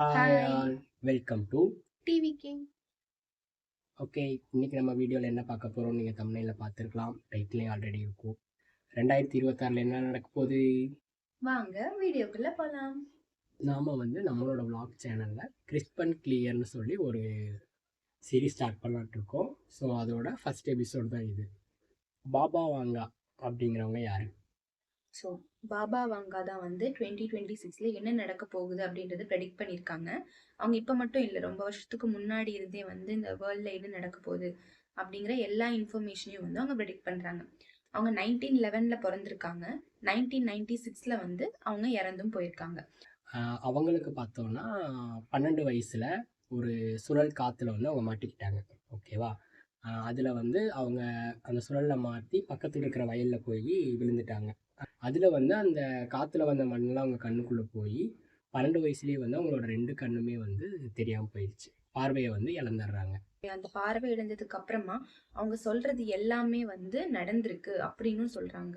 Hi. All welcome to TV king okay இன்னைக்கு நம்ம வீடியோவில் என்ன பார்க்க போகிறோம் நீங்கள் தமிழில் பார்த்துருக்கலாம். டைட்டிலே ஆல்ரெடி இருக்கும். ரெண்டாயிரத்தி இருபத்தாறில் என்ன நடக்க போகுது? வாங்க வீடியோக்குள்ள போலாம். நாம் வந்து நம்மளோட vlog சேனலில் கிறிஸ்ப் அண்ட் கிளியர்னு சொல்லி ஒரு சீரீஸ் ஸ்டார்ட் பண்ணலான்ட்டு இருக்கோம். ஸோ அதோட ஃபர்ஸ்ட் எபிசோட் தான் இது. பாபா வாங்கா அப்படிங்கிறவங்க யார்? ஸோ பாபா வாங்கா தான் வந்து டுவெண்ட்டி டுவெண்ட்டி சிக்ஸில் என்ன நடக்க போகுது அப்படின்றத ப்ரெடிக்ட் பண்ணியிருக்காங்க. அவங்க இப்போ மட்டும் இல்லை ரொம்ப வருஷத்துக்கு முன்னாடி இருந்தே வந்து இந்த வேர்ல்டில் என்ன நடக்க போகுது அப்படிங்கிற எல்லா இன்ஃபர்மேஷனையும் வந்து அவங்க ப்ரெடிக்ட் பண்ணுறாங்க அவங்க நைன்டீன் லெவனில் பிறந்திருக்காங்க. நைன்டீன் நைன்டி சிக்ஸில் வந்து அவங்க இறந்தும் போயிருக்காங்க. அவங்களுக்கு பார்த்தோன்னா பன்னெண்டு வயசில் ஒரு சுழல் காற்றுல வந்து அவங்க மாட்டிக்கிட்டாங்க. ஓகேவா அதில் வந்து அவங்க அந்த சுழலில் மாற்றி பக்கத்தில் இருக்கிற வயலில் போய் விழுந்துட்டாங்க. அதில் வந்து அந்த காற்றுல வந்த மண்ணெல்லாம் அவங்க கண்ணுக்குள்ளே போய் பன்னெண்டு வயசுலேயே வந்து அவங்களோட ரெண்டு கண்ணுமே வந்து தெரியாமல் போயிடுச்சு. பார்வையை வந்து இழந்துடுறாங்க. அந்த பார்வை இழந்ததுக்கு அப்புறமா அவங்க சொல்றது எல்லாமே வந்து நடந்திருக்கு அப்படின்னு சொல்றாங்க.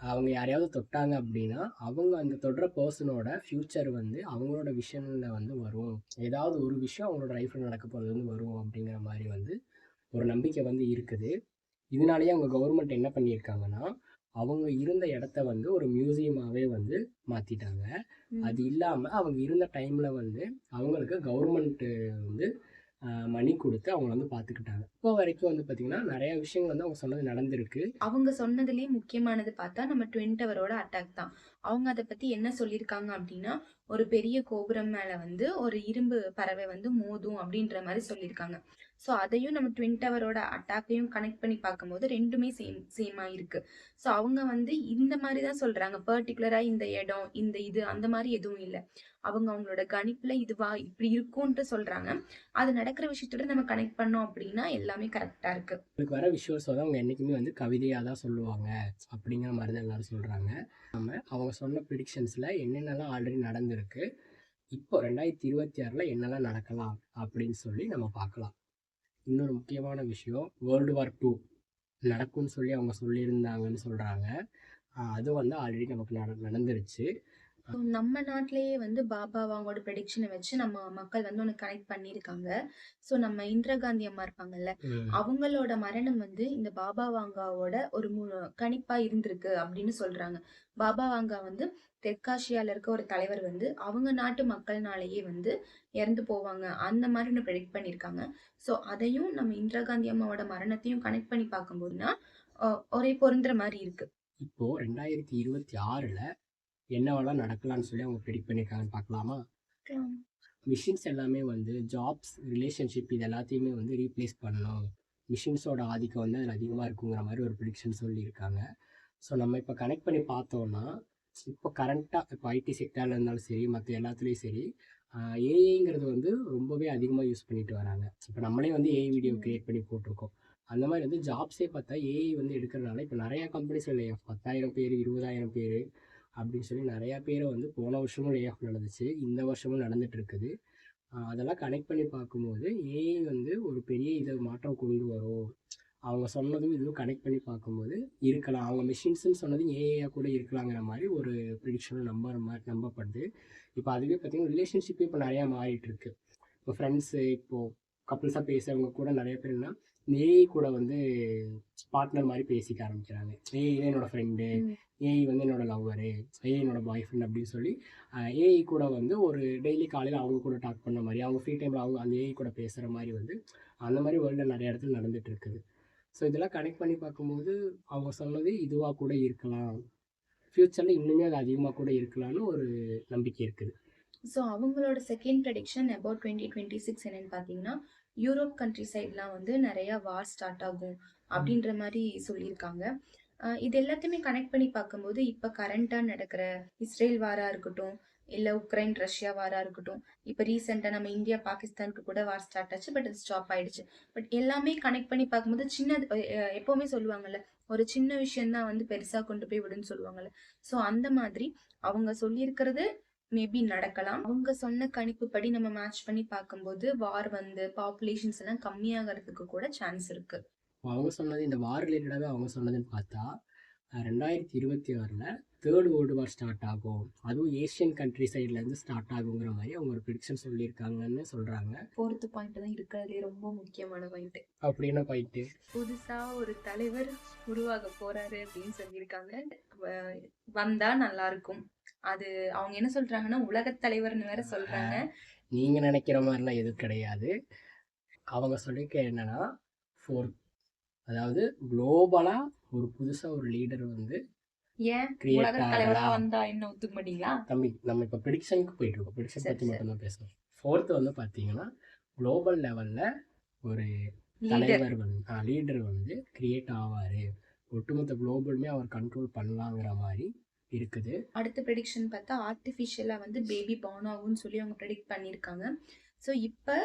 அவங்க யாரையாவது தொட்டாங்க அப்படின்னா அவங்க அந்த தொடுற பர்சனோட ஃப்யூச்சர் வந்து அவங்களோட விஷனில் வந்து வரும். ஏதாவது ஒரு விஷயம் அவங்களோட லைஃப்பில் நடக்க போகிறது வந்து வரும் அப்படிங்கிற மாதிரி வந்து ஒரு நம்பிக்கை வந்து இருக்குது. இதனாலேயே அவங்க கவர்மெண்ட் என்ன பண்ணியிருக்காங்கன்னா அவங்க இருந்த இடத்த வந்து ஒரு மியூசியமாகவே வந்து மாற்றிட்டாங்க அது இல்லாமல் அவங்க இருந்த டைமில் வந்து அவங்களுக்கு கவர்மெண்ட்டு வந்து மணி கொடுத்து அவங்க வந்து பார்த்துக்கிட்டாங்க இப்போ வரைக்கும் வந்து பார்த்திங்கன்னா நிறைய விஷயங்கள் வந்து அவங்க சொன்னது நடந்திருக்கு. அவங்க சொன்னதுலயே முக்கியமானது பார்த்தா நம்ம ட்வின் டவரோட அட்டாக் தான். அவங்க அதை பத்தி என்ன சொல்லியிருக்காங்க அப்படின்னா ஒரு பெரிய கோபுரம் மேல வந்து ஒரு இரும்பு பறவை வந்து மோதும் அப்படின்ற மாதிரி சொல்லியிருக்காங்க. ஸோ அதையும் நம்ம ட்வின் டவரோட அட்டாக்கையும் கனெக்ட் பண்ணி பார்க்கும்போது ரெண்டுமே சேம் சேமாக இருக்கு. ஸோ அவங்க வந்து இந்த மாதிரி தான் சொல்றாங்க. பர்டிகுலராக இந்த இடம் இந்த இது அந்த மாதிரி எதுவும் இல்லை. அவங்க அவங்களோட கணிப்பில் இதுவா இப்படி இருக்கும்ன்ட்டு சொல்றாங்க. அது நடக்கிற விஷயத்தோட நம்ம கனெக்ட் பண்ணோம் அப்படின்னா எல்லாமே கரெக்டாக இருக்கு. அவங்களுக்கு வர விஷுவல்ஸ் வந்து அவங்க என்றைக்குமே வந்து கவிதையாக தான் சொல்லுவாங்க. அப்படிங்கிற மாதிரி தான் எல்லாரும் சொல்கிறாங்க நம்ம அவங்க சொன்ன ப்ரிடிக்ஷன்ஸில் என்னென்னலாம் ஆல்ரெடி நடந்திருக்கு இப்போ ரெண்டாயிரத்தி இருபத்தி ஆறில் என்னெல்லாம் நடக்கலாம் அப்படின்னு சொல்லி நம்ம பார்க்கலாம். இன்னொரு முக்கியமான விஷயம் வேர்ல்டு வார் டூ நடக்கும்னு சொல்லி அவங்க சொல்லியிருந்தாங்கன்னு சொல்கிறாங்க அது வந்து ஆல்ரெடி நமக்கு நட நடந்துருச்சு. நம்ம நாட்டிலேயே வந்து பாபா அவங்களோட ப்ரெடிக்ஷனை வச்சு நம்ம மக்கள் வந்து ஒன்று கனெக்ட் பண்ணியிருக்காங்க. ஸோ நம்ம இந்திரா காந்தி அம்மா இருப்பாங்கல்ல அவங்களோட மரணம் வந்து இந்த பாபா வாங்காவோட ஒரு கணிப்பா இருந்திருக்கு அப்படின்னு சொல்றாங்க. பாபா வாங்கா வந்து தெற்காசியால இருக்க ஒரு தலைவர் வந்து அவங்க நாட்டு மக்கள்னாலேயே வந்து இறந்து போவாங்க. அந்த மாதிரி ஒன்று ப்ரெடிக்ட் பண்ணியிருக்காங்க. ஸோ அதையும் நம்ம இந்திரா காந்தி அம்மாவோட மரணத்தையும் கனெக்ட் பண்ணி பார்க்கும்போதுனா ஒரே பொருந்துற மாதிரி இருக்கு. இப்போது ரெண்டாயிரத்தி இருபத்தி ஆறில் என்னவெல்லாம் நடக்கலாம்னு சொல்லி அவங்க ப்ரெடிக்ட் பண்ணியிருக்காங்கன்னு பார்க்கலாமா? மிஷின்ஸ் எல்லாமே வந்து ஜாப்ஸ் ரிலேஷன்ஷிப் இது எல்லாத்தையுமே வந்து ரீப்ளேஸ் பண்ணணும். மிஷின்ஸோட ஆதிக்கம் வந்து அதில் அதிகமாக இருக்குங்கிற மாதிரி ஒரு ப்ரிடிக்ஷன் சொல்லியிருக்காங்க. ஸோ நம்ம இப்போ கனெக்ட் பண்ணி பார்த்தோம்னா இப்போ கரண்ட்டாக இப்போ ஐடி செக்டரில் இருந்தாலும் சரி மற்ற எல்லாத்துலேயும் சரி ஏஐங்கிறது வந்து ரொம்பவே அதிகமாக யூஸ் பண்ணிட்டு வராங்க. இப்போ நம்மளே வந்து ஏஐ வீடியோ கிரியேட் பண்ணி போட்டிருக்கோம். அந்த மாதிரி வந்து ஜாப்ஸே பார்த்தா ஏஐ வந்து எடுக்கிறனால இப்போ நிறையா கம்பெனிஸில் லே ஆஃப் பத்தாயிரம் பேர் இருபதாயிரம் பேர் அப்படின்னு சொல்லி நிறையா பேரை வந்து போன வருஷமும் லே ஆஃப் நடந்துச்சு. இந்த வருஷமும் நடந்துட்டு இருக்குது. அதெல்லாம் கனெக்ட் பண்ணி பார்க்கும்போது ஏஐ வந்து ஒரு பெரிய இதை மாற்றம் கொண்டு வரும். அவங்க சொன்னதும் இதுவும் கனெக்ட் பண்ணி பார்க்கும்போது இருக்கலாம். அவங்க மிஷின்ஸ்னு சொன்னதும் ஏஐயாக கூட இருக்கலாங்கிற மாதிரி ஒரு ப்ரிடிக்ஷனும் நம்புற மாதிரி நம்பப்படுது. இப்போ அதுவே பார்த்தீங்கன்னா ரிலேஷன்ஷிப்பே இப்போ நிறையா மாறிட்டு இருக்கு. இப்போ ஃப்ரெண்ட்ஸு இப்போது கப்புள்ஸாக பேசுறவங்க கூட நிறைய பேர்னா ஏஐ கூட வந்து பார்ட்னர் மாதிரி பேசிக்க ஆரம்பிக்கிறாங்க. ஏஐ தான் என்னோட ஃப்ரெண்டு ஏஐ வந்து என்னோட லவ்வரு ஏஐ என்னோட பாய் ஃப்ரெண்ட் அப்படின்னு சொல்லி ஏஐ கூட வந்து ஒரு டெய்லி காலையில் அவங்க கூட டாக் பண்ண மாதிரி அவங்க ஃப்ரீ டைமில் அவங்க அந்த ஏஐ கூட பேசுகிற மாதிரி வந்து அந்த மாதிரி வேர்ல்டில் நிறைய இடத்துல நடந்துட்டு இருக்குது. ஸோ இதெல்லாம் கனெக்ட் பண்ணி பார்க்கும்போது அவங்க சொன்னது இதுவாக கூட இருக்கலாம். ஃப்யூச்சரில் இன்னுமே அது அதிகமாக கூட இருக்கலாம்னு ஒரு நம்பிக்கை இருக்குது. ஸோ அவங்களோட second prediction about twenty twenty six என்னன்னு பார்த்தீங்கன்னா யூரோப் கண்ட்ரி சைட்லாம் வந்து நிறைய வார் ஸ்டார்ட் ஆகும் அப்படின்ற மாதிரி சொல்லியிருக்காங்க. இது எல்லாத்தையுமே கனெக்ட் பண்ணி பார்க்கும்போது இப்போ கரண்ட்டாக நடக்கிற இஸ்ரேல் வாரா இருக்கட்டும் இல்லை உக்ரைன் ரஷ்யா வாரா இருக்கட்டும் இப்போ ரீசெண்டாக நம்ம இந்தியா பாகிஸ்தானுக்கு கூட வார் ஸ்டார்ட் ஆச்சு பட் அது ஸ்டாப் ஆயிடுச்சு. பட் எல்லாமே கனெக்ட் பண்ணி பார்க்கும்போது சின்ன எப்போவுமே சொல்லுவாங்கல்ல ஒரு சின்ன விஷயம்தான் வந்து பெருசாக கொண்டு போய் விடுன்னு சொல்லுவாங்கல்ல. ஸோ அந்த மாதிரி அவங்க சொல்லியிருக்கிறது மேபி நடக்கலாம். அவங்க சொன்ன கணிப்புப்படி நம்ம மேட்ச் பண்ணி பார்க்கும்போது வார் வந்து பாப்புலேஷன்ஸ் எல்லாம் கம்மியாகிறதுக்கு கூட சான்ஸ் இருக்கு. அவங்க சொன்னது இந்த வார் ரிலேட்டடாகவே அவங்க சொன்னதுன்னு பார்த்தா ரெண்டாயிரத்தி இருபத்தி ஆறில் தேர்ட் வேர்ல்டு வார் ஸ்டார்ட் ஆகும். அதுவும் ஏஷியன் கண்ட்ரி சைட்லேருந்து ஸ்டார்ட் ஆகுங்கிற மாதிரி அவங்க ஒரு ப்ரிடிக்ஷன் சொல்லியிருக்காங்கன்னு சொல்கிறாங்க ஃபோர்த்து பாயிண்ட் தான் இருக்கிறதுலே ரொம்ப முக்கியமான பாயிண்ட் அப்படின்னு போயிட்டு புதுசா ஒரு தலைவர் உருவாக போறாரு அப்படின்னு சொல்லியிருக்காங்க. வ- வந்தா நல்லா இருக்கும் அது அவங்க என்ன சொல்றாங்கன்னா உலகத் தலைவர்னு வேற சொல்றாங்க. நீங்கள் நினைக்கிற மாதிரிலாம் எதுவும் கிடையாது. அவங்க சொல்லிக்க என்னன்னா ஃபோர்த் அதாவது குளோபலாக ஒரு புதுசாக ஒரு லீடர் வந்து தம்பி நம்ம இப்போ ப்ரிடிக்ஷனுக்கு போயிட்டு இருக்கோம். ப்ரிடிக்ஷன் பற்றி. மட்டும்தான் பேசணும் ஃபோர்த்து வந்து பார்த்தீங்கன்னா குளோபல் லெவலில் ஒரு தலைவர் வந்து லீடர் வந்து கிரியேட் ஆவார். ஒட்டுமொத்த குளோபலுமே அவர் கண்ட்ரோல் பண்ணலாங்கிற மாதிரி இருக்குது. அடுத்த ப்ரெடிக்ஷன் பார்த்தா ஆர்டிஃபிஷியலாக வந்து பேபி பார்ன் ஆகும்னு சொல்லி அவங்க ப்ரெடிக்ட் பண்ணியிருக்காங்க. ஸோ இப்போ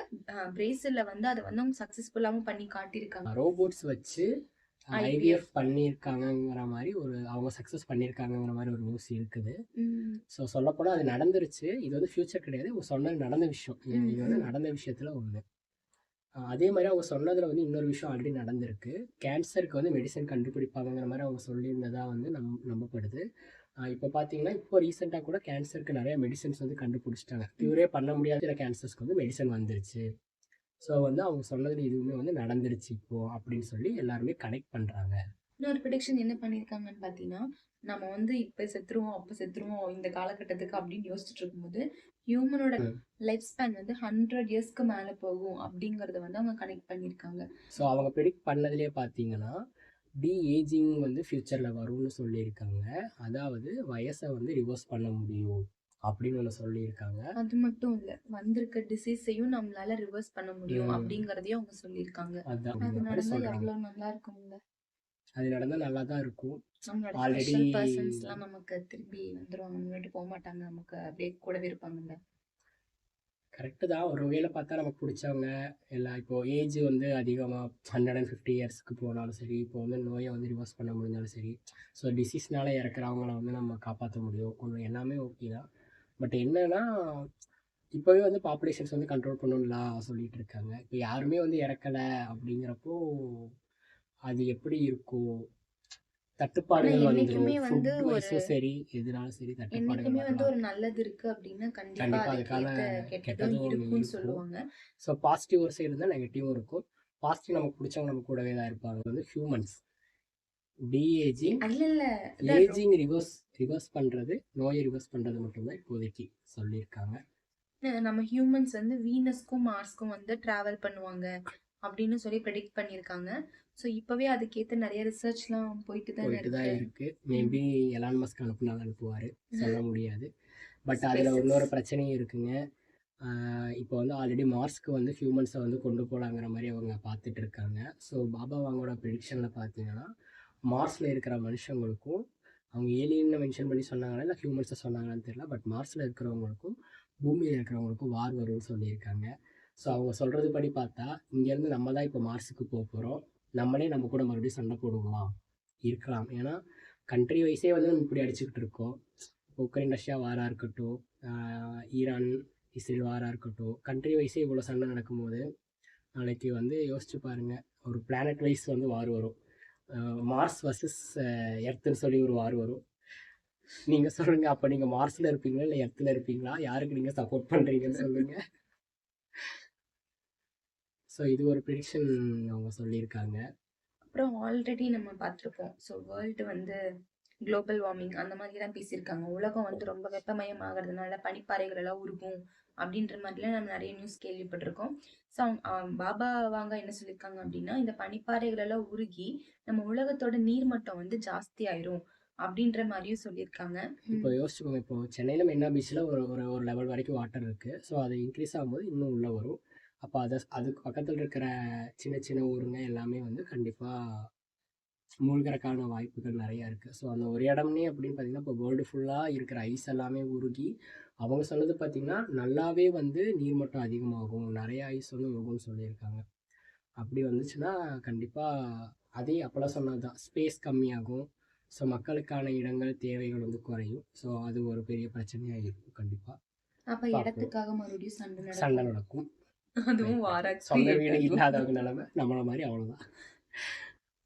பிரேசிலில் வந்து அதை வந்து அவங்க சக்ஸஸ்ஃபுல்லாகவும் பண்ணி காட்டியிருக்காங்க. ரோபோட்ஸ் வச்சு. ஐவிஎஃப் பண்ணியிருக்காங்கங்கிற மாதிரி ஒரு அவங்க சக்ஸஸ் பண்ணியிருக்காங்கங்கிற மாதிரி ஒரு நியூஸ் இருக்குது. ஸோ சொல்லப்போனால் அது நடந்துருச்சு. இது வந்து ஃப்யூச்சர் கிடையாது. அவங்க சொன்னது நடந்த விஷயம். இது வந்து. நடந்த விஷயத்தில் ஒன்று அதே மாதிரி அவங்க சொன்னதில் வந்து இன்னொரு விஷயம் ஆல்ரெடி நடந்திருக்கு. கேன்சருக்கு வந்து மெடிசன் கண்டுபிடிப்பாங்கங்கிற மாதிரி அவங்க சொல்லியிருந்ததா வந்து நம் நம்பப்படுது. இப்போ பார்த்தீங்கன்னா இப்போ ரீசெண்டாக கூட கேன்சருக்கு நிறைய மெடிசன்ஸ் வந்து கண்டுபிடிச்சிட்டாங்க. க்யூரே பண்ண முடியாத சில கேன்சர்ஸ்க்கு வந்து மெடிசன் வந்துருச்சு. ஸோ வந்து அவங்க சொன்னதில் இதுவுமே வந்து நடந்துருச்சு இப்போ அப்படின்னு சொல்லி எல்லாருமே கனெக்ட் பண்ணுறாங்க இன்னொரு ப்ரெடிக்ஷன் என்ன பண்ணியிருக்காங்கன்னு பார்த்தீங்கன்னா நம்ம வந்து இப்போ செத்துருவோம் அப்போ செத்துருவோம் இந்த காலகட்டத்துக்கு அப்படின்னு யோசிச்சுட்டு இருக்கும்போது ஹியூமனோட. லைஃப் ஸ்பேன் வந்து ஹண்ட்ரட் இயர்ஸ்க்கு மேலே போகும் அப்படிங்கறத வந்து அவங்க கனெக்ட் பண்ணியிருக்காங்க ஸோ அவங்க ப்ரிடிக்ட் பண்ணதுலேயே பார்த்தீங்கன்னா டி ஏஜிங் வந்து ஃப்யூச்சரில் வரும்னு சொல்லியிருக்காங்க. அதாவது வயசை வந்து ரிவர்ஸ் பண்ண முடியும் அப்படின்னு ஒன்று சொல்லியிருக்காங்க. அது மட்டும் இல்ல வந்திருக்க டிசீஸையும் நம்மளால ரிவர்ஸ் பண்ண முடியும். அப்படிங்கறதையும் அவங்க சொல்லியிருக்காங்க. அது எவ்வளவு நல்லா இருக்கும்ல? அது நடந்தால் நல்லா தான் இருக்கும். எல்லாம் நமக்கு திரும்பி வந்துருவாங்க முன்னாடி போக மாட்டாங்க நமக்கு அப்படியே கூடவே இருப்பாங்கல்ல. கரெக்டு தான். ஒரு வகையில் பார்த்தா நமக்கு பிடிச்சவங்க எல்லாம் இப்போது ஏஜ் வந்து அதிகமாக ஹண்ட்ரட் அண்ட் ஃபிஃப்டி இயர்ஸ்க்கு போனாலும் சரி இப்போ வந்து நோயை வந்து ரிவர்ஸ் பண்ண முடிஞ்சாலும் சரி ஸோ டிசீஸ்னால இறக்குறவங்கள வந்து நம்ம காப்பாற்ற முடியும். ஒன்று எல்லாமே ஓகே தான். பட் என்னென்னா இப்போவே வந்து பாப்புலேஷன்ஸ் வந்து கண்ட்ரோல் பண்ணணும்லாம் சொல்லிட்டு இருக்காங்க. இப்போ யாருமே வந்து இறக்கலை அப்படிங்கிறப்போ அது எப்படி இருக்கும்? தட்டுப்பாடுகள் என்னைக்குமே வந்து ஒரு- சரி எதுனாலும் சரி என்னைக்குமே வந்து ஒரு நல்லது இருக்கு அப்படின்னா கண்டிப்பா கண்டிப்பா அதுக்கு அதுக்கான கெட்டதும் இருக்கும்னு இருக்கும். சொல்லுவாங்க. ஸோ பாசிட்டிவ் ஒரு சைடு இருந்தால் நெகட்டிவும் இருக்கும். பாசிட்டிவ் நமக்கு பிடிச்சவங்க நம்ம கூடவே தான் இருப்பாங்க. வந்து ஹியூமன்ஸ் டிஏஜிங் இல்ல இல்ல ஏஜிங் ரிவர்ஸ் ரிவர்ஸ் பண்ணுறது நோயை ரிவர்ஸ் பண்ணுறது மட்டும்தான் இப்போதைக்கு சொல்லியிருக்காங்க. நம்ம ஹியூமன்ஸ் வந்து வீனஸ்க்கும் மார்ஸ்க்கும் வந்து டிராவல் பண்ணுவாங்க. அப்படின்னு சொல்லி ப்ரெடிக்ட் பண்ணியிருக்காங்க ஸோ இப்போவே அதுக்கேற்ற நிறைய ரிசர்ச்லாம் போயிட்டு தானே போயிட்டு தான் இருக்கு. இருக்கு மேபி எலான் மஸ்க் அனுப்புனாலும் அனுப்புவார். சொல்ல முடியாது. பட் அதில். இன்னொரு பிரச்சனையும் இருக்குங்க. இப்போ வந்து ஆல்ரெடி மார்ஸ்க்கு வந்து ஹியூமன்ஸை வந்து கொண்டு போகலாங்கிற மாதிரி அவங்க பார்த்துட்டு இருக்காங்க. ஸோ பாபா வாங்கோட ப்ரிடிக்ஷனில் பார்த்தீங்கன்னா மார்ஸில் இருக்கிற மனுஷங்களுக்கும் அவங்க ஏலியன்னு மென்ஷன் பண்ணி சொன்னாங்களா இல்லை ஹியூமன்ஸை சொன்னாங்களான்னு தெரியல பட் மார்ஸில் இருக்கிறவங்களுக்கும் பூமியில் இருக்கிறவங்களுக்கும் வார் வரும்னு சொல்லியிருக்காங்க. ஸோ அவங்க சொல்கிறது படி பார்த்தா இங்கேருந்து நம்ம தான் இப்போ மார்ஸுக்கு போக போகிறோம் நம்மளே நம்ம கூட மறுபடியும் சண்டை போடுவோமா. இருக்கலாம். ஏன்னா கண்ட்ரி வைஸே வந்து நம்ம இப்படி அடிச்சுக்கிட்டு இருக்கோம். இப்போ உக்ரைன் ரஷ்யா வாராக இருக்கட்டும். ஈரான் இஸ்ரேல் வாராக இருக்கட்டும். கண்ட்ரி வைஸே இவ்வளோ சண்டை நடக்கும்போது நாளைக்கு வந்து யோசிச்சு பாருங்கள் ஒரு பிளானட் வைஸ் வந்து வார் வரும். மார்ஸ் வர்சஸ் எர்த்துன்னு சொல்லி ஒரு வார் வரும். நீங்கள் சொல்லுங்க. அப்போ நீங்கள் மார்ஸில் இருப்பீங்களா? இல்லை எர்த்தில் இருப்பீங்களா? யாருக்கு நீங்கள் சப்போர்ட் பண்ணுறீங்கன்னு சொல்லுங்கள் ஸோ இது ஒரு ப்ரிடிக்ஷன் அவங்க சொல்லியிருக்காங்க. அப்புறம் ஆல்ரெடி நம்ம பார்த்துருப்போம். ஸோ வேர்ல்டு வந்து குளோபல் வார்மிங் அந்த மாதிரி தான் பேசியிருக்காங்க. உலகம் வந்து ரொம்ப வெப்பமயம் ஆகிறதுனால பனிப்பாறைகள் எல்லாம் உருகும் அப்படின்ற மாதிரிலாம் நம்ம நிறைய நியூஸ் கேள்விப்பட்டிருக்கோம். ஸோ பாபா வாங்க என்ன சொல்லியிருக்காங்க அப்படின்னா இந்த பனிப்பாறைகள் எல்லாம் உருகி நம்ம உலகத்தோட நீர்மட்டம் வந்து ஜாஸ்தி ஆயிரும் அப்படின்ற மாதிரியும் சொல்லியிருக்காங்க. இப்போ யோசிச்சுக்கோங்க. இப்போ சென்னையில் மெரினா பீச்சில் ஒரு ஒரு ஒரு லெவல் வரைக்கும் வாட்டர் இருக்குது ஸோ அது இன்க்ரீஸ் ஆகும்போது இன்னும் உள்ளே வரும். அப்போ அதை அதுக்கு பக்கத்தில் இருக்கிற சின்ன சின்ன ஊருங்க எல்லாமே வந்து கண்டிப்பாக மூழ்கிறக்கான வாய்ப்புகள் நிறையா இருக்குது ஸோ அந்த ஒரு இடம்னே அப்படின்னு பார்த்தீங்கன்னா இப்போ வேர்ல்டு ஃபுல்லாக இருக்கிற ஐஸ் எல்லாமே உருகி அவங்க சொன்னது பார்த்திங்கன்னா நல்லாவே வந்து நீர்மட்டம் அதிகமாகும். நிறைய ஐஸ் வந்து உருகும்னு சொல்லியிருக்காங்க. அப்படி வந்துச்சுன்னா கண்டிப்பாக அதே அப்போல்லாம் சொன்னது தான் ஸ்பேஸ் கம்மியாகும். ஸோ மக்களுக்கான இடங்கள் தேவைகள் வந்து குறையும். ஸோ அது ஒரு பெரிய பிரச்சனையாக இருக்கும் கண்டிப்பாக அப்ப. இடத்துக்காக மறுபடியும் சண்டை சண்டை நடக்கும். அதுவும் வாராச்சு சொந்த வீடு இல்லாதவங்க நிலைமை நம்மள மாதிரி அவ்வளோதான்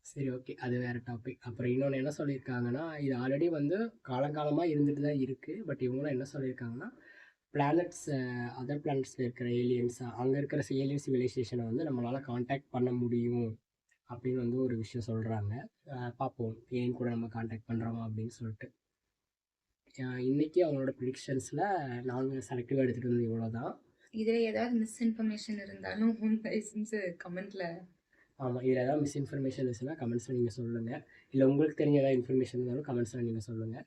சரி ஓகே அது வேறு டாபிக் அப்புறம் இன்னொன்று என்ன சொல்லியிருக்காங்கன்னா இது ஆல்ரெடி வந்து காலங்காலமாக இருந்துட்டு தான் இருக்குது பட் இவங்களும் என்ன சொல்லியிருக்காங்கன்னா பிளானட்ஸ் அதர் பிளானட்ஸில் இருக்கிற ஏலியன்ஸ் அங்கே இருக்கிற ஏலியன் சிவிலைசேஷனை வந்து நம்மளால் காண்டாக்ட் பண்ண முடியும் அப்படின்னு வந்து ஒரு விஷயம் சொல்கிறாங்க பார்ப்போம். ஏன் கூட நம்ம காண்டாக்ட் பண்ணுறோமா அப்படின்னு சொல்லிட்டு. அஹ் இன்னைக்கு அவங்களோட ப்ரிடிக்ஷன்ஸில் நாங்கள் செலக்டிவாக எடுத்துகிட்டு வந்து இவ்வளோ தான் இதுல ஏதாவது மிஸ்இன்ஃபர்மேஷன் இருந்தாலும் தயவு செஞ்சு கமெண்ட்ல ஆமாம் இதில் ஏதாவது மிஸ்இன்ஃபர்மேஷன் இருந்துச்சுன்னா கமெண்ட்ஸில் நீங்கள் சொல்லுங்கள் இல்லை உங்களுக்கு தெரிஞ்ச ஏதாவது இன்ஃபர்மேஷன் இருந்தாலும் கமெண்ட்ஸில் நீங்கள் சொல்லுங்கள்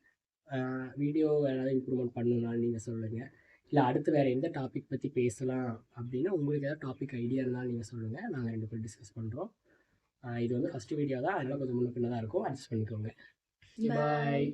வீடியோ ஏதாவது இம்ப்ரூவ்மெண்ட் பண்ணணும்னாலும் நீங்கள் சொல்லுங்கள் இல்லை அடுத்து வேறு எந்த டாபிக் பற்றி பேசலாம் அப்படின்னு உங்களுக்கு ஏதாவது டாபிக் ஐடியா இருந்தாலும் நீங்கள் சொல்லுங்கள் நாங்கள் ரெண்டு பேரும் டிஸ்கஸ் பண்ணுறோம் இது வந்து ஃபஸ்ட்டு வீடியோ தான். அதனால் கொஞ்சம் முன்ன பின்ன தான் இருக்கும். அட்ஜஸ்ட் பண்ணிக்கோங்க. பாய்